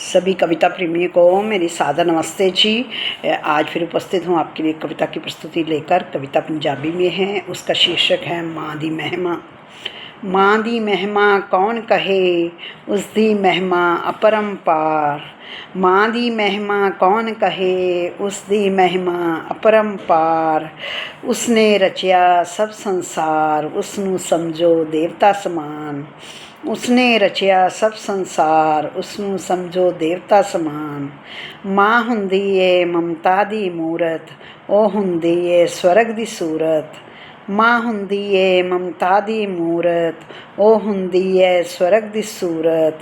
सभी कविता प्रेमियों को मेरी सादा नमस्ते जी। आज फिर उपस्थित हूँ आपके लिए कविता की प्रस्तुति लेकर। कविता पंजाबी में है, उसका शीर्षक है माँ दी महिमा। माँ दी महिमा कौन कहे? उस दी महिमा अपरम्पार माँ दी महिमा कौन कहे? उस दी महिमा अपरम्पार उसने रचिया सब संसार, उसनु समझो देवता समान। ਉਸਨੇ ਰਚਿਆ ਸਭ ਸੰਸਾਰ ਉਸ ਨੂੰ ਸਮਝੋ ਦੇਵਤਾ ਸਮਾਨ। ਮਾਂ ਹੁੰਦੀ ਏ ਮਮਤਾ ਦੀ ਮੂਰਤ, ਉਹ ਹੁੰਦੀ ਏ ਸਵਰਗ ਦੀ ਸੂਰਤ। ਮਾਂ ਹੁੰਦੀ ਏ ਮਮਤਾ ਦੀ ਮੂਰਤ, ਉਹ ਹੁੰਦੀ ਏ ਸਵਰਗ ਦੀ ਸੂਰਤ।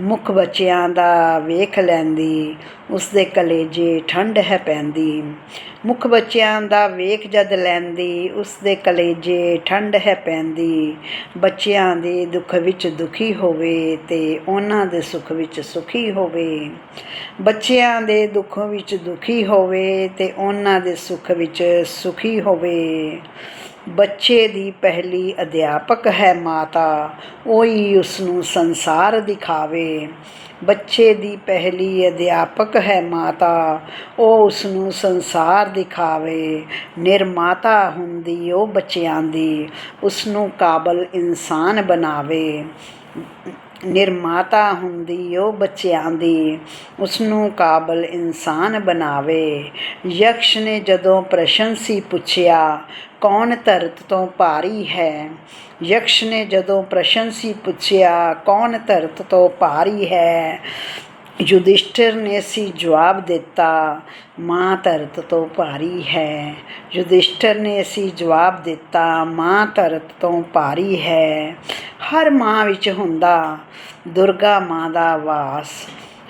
ਮੁਖ ਬੱਚਿਆਂ ਦਾ ਵੇਖ ਲੈਂਦੀ ਉਸ ਦੇ ਕਲੇਜੇ ਠੰਡ ਹੈ ਪੈਂਦੀ। ਮੁਖ ਬੱਚਿਆਂ ਦਾ ਵੇਖ ਜਦ ਲੈਂਦੀ ਉਸ ਦੇ ਕਲੇਜੇ ਠੰਡ ਹੈ ਪੈਂਦੀ। ਬੱਚਿਆਂ ਦੇ ਦੁੱਖ ਵਿੱਚ ਦੁਖੀ ਹੋਵੇ ਤੇ ਉਹਨਾਂ ਦੇ ਸੁੱਖ ਵਿੱਚ ਸੁਖੀ ਹੋਵੇ। ਬੱਚਿਆਂ ਦੇ ਦੁੱਖ ਵਿੱਚ ਦੁਖੀ ਹੋਵੇ ਤੇ ਉਹਨਾਂ ਦੇ ਸੁੱਖ ਵਿੱਚ ਸੁਖੀ ਹੋਵੇ। ਬੱਚੇ ਦੀ ਪਹਿਲੀ ਅਧਿਆਪਕ ਹੈ ਮਾਤਾ, ਉਹੀ ਉਸ ਨੂੰ ਸੰਸਾਰ ਦਿਖਾਵੇ। ਬੱਚੇ ਦੀ ਪਹਿਲੀ ਅਧਿਆਪਕ ਹੈ ਮਾਤਾ, ਉਹ ਉਸ ਨੂੰ ਸੰਸਾਰ ਦਿਖਾਵੇ। ਨਿਰਮਾਤਾ ਹੁੰਦੀ ਉਹ ਬੱਚਿਆਂ ਦੀ ਉਸ ਨੂੰ ਕਾਬਲ ਇਨਸਾਨ ਬਣਾਵੇ। ਨਿਰਮਾਤਾ ਹੁੰਦੀ, ਉਹ ਬੱਚਿਆਂ ਦੀ। ਉਸ ਨੂੰ ਕਾਬਲ ਇਨਸਾਨ ਬਣਾਵੇ। ਯਕਸ਼ ਨੇ ਜਦੋਂ ਪ੍ਰਸ਼ਨ ਸੀ ਪੁੱਛਿਆ, ਕੌਣ ਧਰਤ ਤੋਂ ਭਾਰੀ ਹੈ? ਯਕਸ਼ ਨੇ ਜਦੋਂ ਪ੍ਰਸ਼ਨ ਸੀ ਪੁੱਛਿਆ, ਕੌਣ ਧਰਤ ਤੋਂ ਭਾਰੀ ਹੈ? ਯੁਧਿਸ਼ਠਿਰ ਨੇ ਸੀ ਜਵਾਬ ਦਿੱਤਾ, ਮਾਂ ਧਰਤ ਤੋਂ ਭਾਰੀ ਹੈ। ਯੁਧਿਸ਼ਠਿਰ ਨੇ ਸੀ ਜਵਾਬ ਦਿੱਤਾ, ਮਾਂ ਧਰਤ ਤੋਂ ਭਾਰੀ ਹੈ। ਹਰ ਮਾਂ ਵਿੱਚ ਹੁੰਦਾ ਦੁਰਗਾ ਮਾਂ ਦਾ ਵਾਸ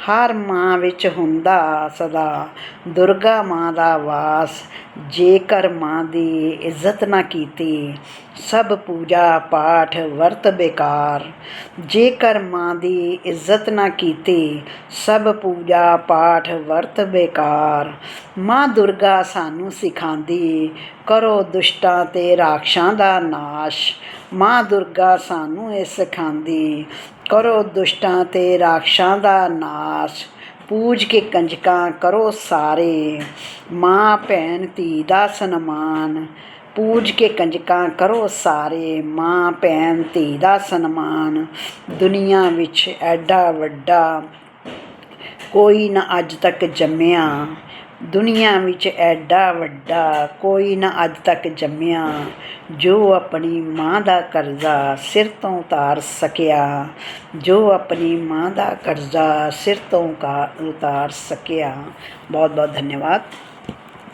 ਹਰ ਮਾਂ ਵਿੱਚ ਹੁੰਦਾ ਸਦਾ। ਦੁਰਗਾ ਮਾਂ ਦਾ ਵਾਸ ਜੇਕਰ ਮਾਂ ਦੀ ਇੱਜ਼ਤ ਨਾ ਕੀਤੀ, ਸਭ ਪੂਜਾ ਪਾਠ ਵਰਤ ਬੇਕਾਰ। ਜੇਕਰ ਮਾਂ ਦੀ ਇੱਜ਼ਤ ਨਾ ਕੀਤੀ, ਸਭ ਪੂਜਾ ਪਾਠ ਵਰਤ ਬੇਕਾਰ। ਮਾਂ ਦੁਰਗਾ ਸਾਨੂੰ ਸਿਖਾਉਂਦੀ, ਕਰੋ ਦੁਸ਼ਟਾਂ ਤੇ ਰਾਖਸ਼ਾਂ ਦਾ ਨਾਸ਼। ਮਾਂ ਦੁਰਗਾ ਸਾਨੂੰ ਇਹ ਸਿਖਾਉਂਦੀ, ਕਰੋ ਦੁਸ਼ਟਾਂ ਤੇ ਰਾਖਸ਼ਾਂ ਦਾ ਨਾਸ਼। ਪੂਜ ਕੇ ਕੰਜਕਾਂ ਕਰੋ ਸਾਰੇ। ਮਾਂ, ਭੈਣ, ਧੀ ਦਾ ਸਨਮਾਨ। ਪੂਜ ਕੇ ਕੰਜਕਾਂ ਕਰੋ ਸਾਰੇ। ਮਾਂ, ਭੈਣ, ਧੀ ਦਾ ਸਨਮਾਨ। ਦੁਨੀਆ ਵਿੱਚ ਐਡਾ ਵੱਡਾ ਕੋਈ ਨਾ ਅੱਜ ਤੱਕ ਜੰਮਿਆ। ਦੁਨੀਆ ਵਿੱਚ ਐਡਾ ਵੱਡਾ ਕੋਈ ਨਾ ਅੱਜ ਤੱਕ ਜੰਮਿਆ, ਜੋ ਆਪਣੀ ਮਾਂ ਦਾ ਕਰਜ਼ਾ ਸਿਰ ਤੋਂ ਉਤਾਰ ਸਕਿਆ, ਜੋ ਆਪਣੀ ਮਾਂ ਦਾ ਕਰਜ਼ਾ ਸਿਰ ਤੋਂ ਕਾ- ਉਤਾਰ ਸਕਿਆ। ਬਹੁਤ ਬਹੁਤ ਧੰਨਵਾਦ।